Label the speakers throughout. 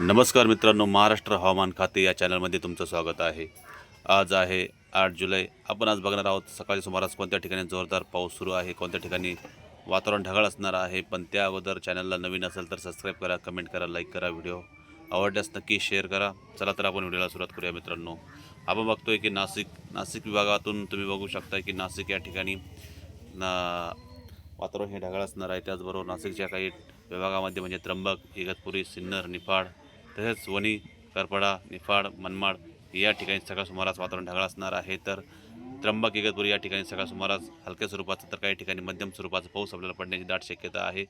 Speaker 1: नमस्कार मित्रांनो महाराष्ट्र हवामान खाते या चॅनलमध्ये तुमचं स्वागत आहे. आज आहे आठ जुलै. आपण आज बघणार आहोत सकाळी सुमारास कोणत्या ठिकाणी जोरदार पाऊस सुरू आहे कोणत्या ठिकाणी वातावरण ढगाळ असणार आहे पण त्या अगोदर चॅनलला नवीन असेल तर सबस्क्राईब करा कमेंट करा लाईक करा व्हिडिओ. आवडल्यास नक्की शेअर करा. चला तर आपण व्हिडिओला सुरुवात करूया मित्रांनो. आपण बघतोय की नाशिक नाशिक विभागातून तुम्ही बघू शकता की नाशिक या ठिकाणी ना वातावरण हे ढगाळ असणार आहे. त्याचबरोबर नाशिकच्या काही विभागामध्ये म्हणजे त्र्यंबक इगतपुरी सिन्नर निफाड तसेच वणी करपडा निफाड मनमाड या ठिकाणी सकाळ सुमारास वातावरण ढगाळ असणार आहे. तर त्र्यंबक इगतपूर या ठिकाणी सकाळ सुमारास हलक्या स्वरूपाचं तर काही ठिकाणी मध्यम स्वरूपाचा पाऊस आपल्याला पडण्याची दाट शक्यता आहे.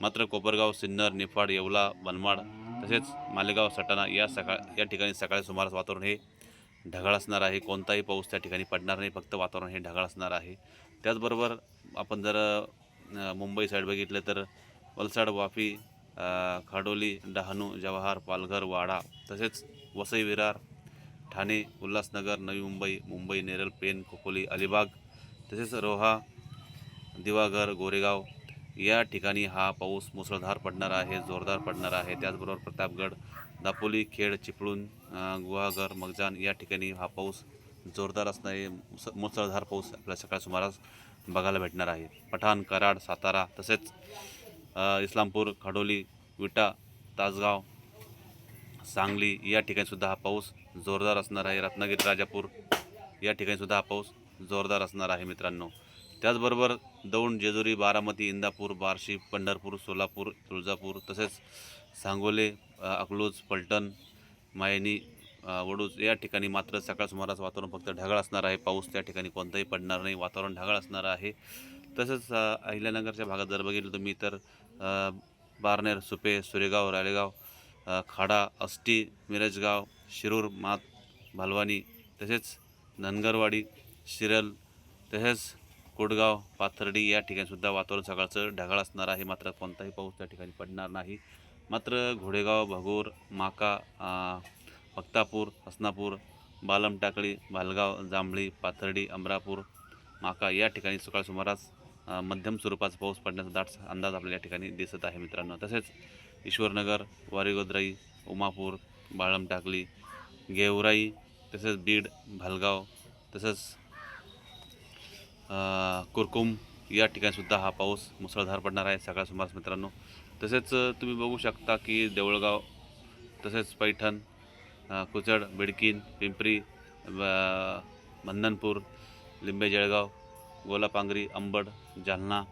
Speaker 1: मात्र कोपरगाव सिन्नर निफाड येवला मनमाड तसेच मालेगाव सटाणा या सकाळ या ठिकाणी सकाळी सुमारास वातावरण हे ढगाळ असणार आहे. कोणताही पाऊस त्या ठिकाणी पडणार नाही फक्त वातावरण हे ढगाळ असणार आहे. त्याचबरोबर आपण जर मुंबई साईड बघितलं तर वलसाड वाफी खाडोली डहाणू जवाहर पालघर वाडा तसेच वसई विरार ठाणे उल्हासनगर नवी मुंबई मुंबई नेरल पेन खोपोली अलिबाग तसेच रोहा दिवाघर गोरेगाव या ठिकाणी हा पाऊस मुसळधार पडणार आहे जोरदार पडणार आहे. त्याचबरोबर प्रतापगड दापोली खेड चिपळूण गुहागर मगजान या ठिकाणी हा पाऊस जोरदार असणारे मुस मुसळधार पाऊस आपल्या सकाळ सुमारास बघायला भेटणार आहे. पठाण कराड सातारा तसेच इस्लामपूर खडोली विटा तासगाव सांगली या ठिकाणीसुद्धा हा पाऊस जोरदार असणार आहे. रत्नागिरी राजापूर या ठिकाणीसुद्धा हा पाऊस जोरदार असणार आहे मित्रांनो. त्याचबरोबर दौंड जेजुरी बारामती इंदापूर बार्शी पंढरपूर सोलापूर तुळजापूर तसेच सांगोले अकलूज पलटण मायनी वडूज या ठिकाणी मात्र सकाळ सुमारास वातावरण फक्त ढगाळ असणार आहे. पाऊस त्या ठिकाणी कोणताही पडणार नाही. वातावरण ढगाळ असणार आहे. तसंच अहिल्यानगरच्या भागात जर बघितलं तुम्ही तर बारनेर सुपे सुरेगाव रालेगाव खाडा अष्टी मिरजगाव शिरूर मात भालवानी तसेच धनगरवाडी शिरल तसेच कोडगाव पाथर्डी या ठिकाणीसुद्धा वातावरण सकाळचं ढगाळ असणार आहे. मात्र कोणताही पाऊस त्या ठिकाणी पडणार नाही. मात्र घोडेगाव भगोर माका भक्तापूर हसनापूर बालमटाकळी भालगाव जांभळी पाथर्डी अमरापूर माका या ठिकाणी सकाळ सुमारास मध्यम स्वरूपाचा पाऊस पडण्याचा दाट अंदाज आपल्याला या ठिकाणी दिसत आहे मित्रांनो. तसेच ईश्वरनगर वारीगोद्राई उमापूर बाळम टाकली गेवराई तसेच बीड भालगाव तसंच कुरकुम या ठिकाणीसुद्धा हा पाऊस मुसळधार पडणार आहे सकाळ सुमारास मित्रांनो. तसेच तुम्ही बघू शकता की देवळगाव तसेच Paithan Kuchad Bidkin Pimpri Mandanpur Limbe Jalgaon Golapangri Ambad Jalna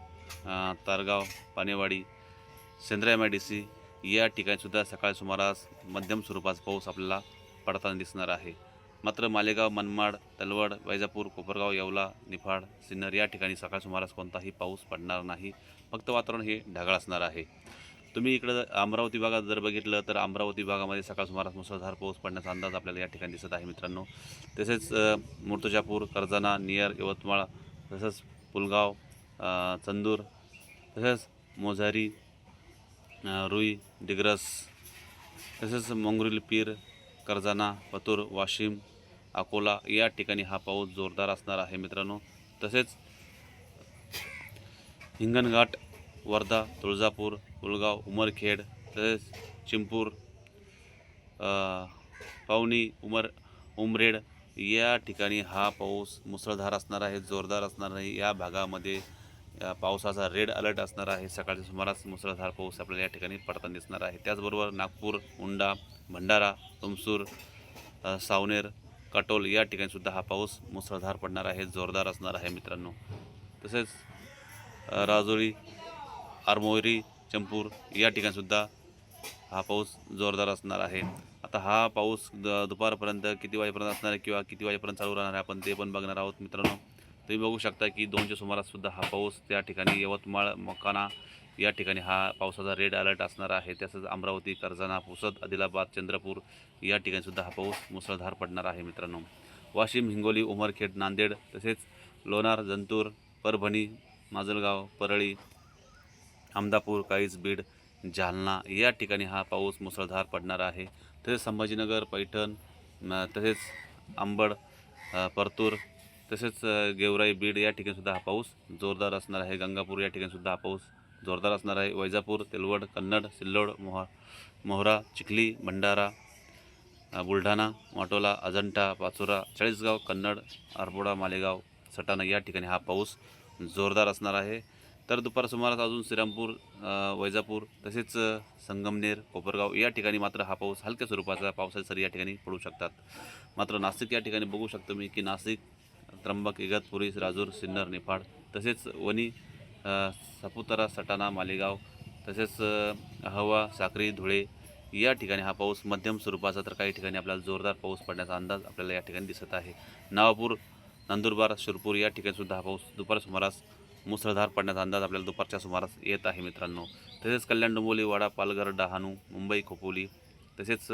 Speaker 1: Targaon Panewadi Sendra M I D C या ठिकाणीसुद्धा सकाळ सुमारास मध्यम स्वरूपाचा पाऊस आपल्याला पडताना दिसणार आहे. मात्र मालेगाव मनमाड तलवड वैजापूर कोपरगाव येवला निफाड सिन्नर या ठिकाणी सकाळ सुमारास कोणताही पाऊस पडणार नाही. फक्त वातावरण हे ढगाळ असणार आहे. तुम्ही इकडं अमरावती भागात जर बघितलं तर अमरावती भागामध्ये सकाळ सुमारास मुसळधार पाऊस पडण्याचा अंदाज आपल्याला या ठिकाणी दिसत आहे मित्रांनो. तसेच मुर्तजापूर मूर्तिजापूर कर्जाना नियर यवतमाळ तसंच पुलगाव चंदूर तसेच मोझारी रुई डिग्रस तसेच मंगरुल पीर कर्जाना पतूर वाशिम अकोला या ठिकाणी हा पाऊस जोरदार असणार आहे मित्रांनो. तसेच हिंगणघाट वर्धा तुळजापूर पुलगाव उमरखेड तसेच चिंपूर पावनी उमर उमरेड या ठिकाणी हा पाऊस मुसळधार असणार आहे जोरदार असणार आहे या भागामध्ये पावसाचा रेड अलर्ट असणार आहे. सकाळच्या सुमारास मुसळधार पाऊस आपल्याला या ठिकाणी पडताना दिसणार आहे. त्याचबरोबर नागपूर उंडा भंडारा तुमसूर सावनेर काटोल या ठिकाणीसुद्धा हा पाऊस मुसळधार पडणार आहे जोरदार असणार आहे मित्रांनो. तसेच राजोळी आरमोरी चंपूर या ठिकाणीसुद्धा हा पाऊस जोरदार असणार आहे. आता हा पाऊस द दुपारपर्यंत किती वाजेपर्यंत असणार आहे किंवा किती वाजेपर्यंत चालू राहणार आहे आपण ते पण बघणार आहोत मित्रांनो. तुम्ही बघू शकता की दोनच्या सुमाराससुद्धा हा पाऊस त्या ठिकाणी यवतमाळ मकाना या ठिकाणी हा पावसाचा रेड अलर्ट असणार आहे. तसंच अमरावती कर्जाना पुसद आदिलाबाद चंद्रपूर या ठिकाणीसुद्धा हा पाऊस मुसळधार पडणार आहे मित्रांनो. वाशिम हिंगोली उमरखेड नांदेड तसेच लोणार जंतूर परभणी माजलगाव परळी अहमदापूर काळीज बीड जालना या ठिकाणी हा पाऊस मुसळधार पडणार आहे. तसेच संभाजीनगर पैठण तसेच आंबड परतूर तसेच गेवराई बीड या ठिकाणीसुद्धा हा पाऊस जोरदार असणार आहे. गंगापूर या ठिकाणीसुद्धा हा पाऊस जोरदार असणार आहे. वैजापूर तेलवड कन्नड सिल्लोड मोहा मोहरा चिखली भंडारा बुलढाणा माटोला अजंठा पाचोरा चाळीसगाव कन्नड आरपोडा मालेगाव सटाणा या ठिकाणी हा पाऊस जोरदार असणार आहे. तर दुपार सुमारास अजून श्रीरामपूर वैजापूर तसेच संगमनेर कोपरगाव या ठिकाणी मात्र हा पाऊस हलक्या स्वरूपाचा पावसाच्या सरी या ठिकाणी पडू शकतात. मात्र नाशिक या ठिकाणी बघू शकतो मी की नाशिक त्र्यंबक इगतपुरी राजूर सिन्नर निफाड तसेच वणी सपुतारा सापुतारा सटाणा मालेगाव तसेच हवा साक्री धुळे या ठिकाणी हा पाऊस मध्यम स्वरूपाचा तर काही ठिकाणी आपल्याला जोरदार पाऊस पडण्याचा अंदाज आपल्याला या ठिकाणी दिसत आहे. नवापूर नंदुरबार शिरपूर या ठिकाणीसुद्धा हा पाऊस दुपार सुमारास मुसळधार पडण्याचा अंदाज आपल्याला दुपारच्या सुमारास येत आहे मित्रांनो. तसेच कल्याण डोंबोली वाडा पालघर डहाणू मुंबई खोपोली तसेच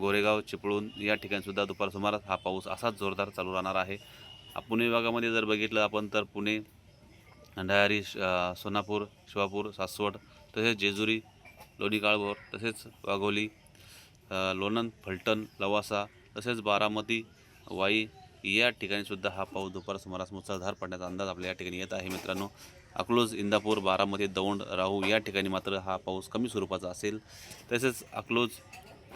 Speaker 1: गोरेगाव चिपळूण या ठिकाणीसुद्धा दुपार सुमारास हा पाऊस असाच जोरदार चालू राहणार आहे. पुणे विभागामध्ये जर बघितलं आपण तर पुणे अंधारी सोनापूर शिवापूर सासवड तसेच जेजुरी लोणी काळभोर तसेच वाघोली लोणंद फलटण लवासा तसेच बारामती वाई या ठिकाणी सुद्धा हा पाऊस दुपार सुमारास मुसळधार पडण्याचा अंदाज आपल्या या ठिकाणी येत आहे. मित्रांनो अकलूज इंदापूर बारामती दौंड राहू या ठिकाणी मात्र हा पाऊस कमी स्वरूपाचा असेल. तसेच अकलूज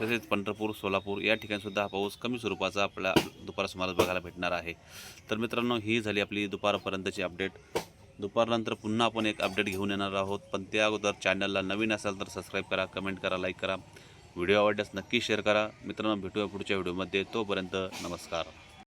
Speaker 1: तसेच पंढरपूर सोलापूर या ठिकाणीसुद्धा हा पाऊस कमी स्वरूपाचा आपल्या दुपार सुमारास बघायला भेटणार आहे. तर मित्रांनो ही झाली आपली दुपारपर्यंतची अपडेट. दुपारनंतर पुन्हा आपण एक अपडेट घेऊन येणार आहोत. पण त्या अगोदर चॅनलला नवीन असाल तर सबस्क्राईब करा कमेंट करा लाईक करा. व्हिडिओ आवडल्यास नक्की शेअर करा. मित्रांनो भेटूया पुढच्या व्हिडिओमध्ये. तोपर्यंत नमस्कार.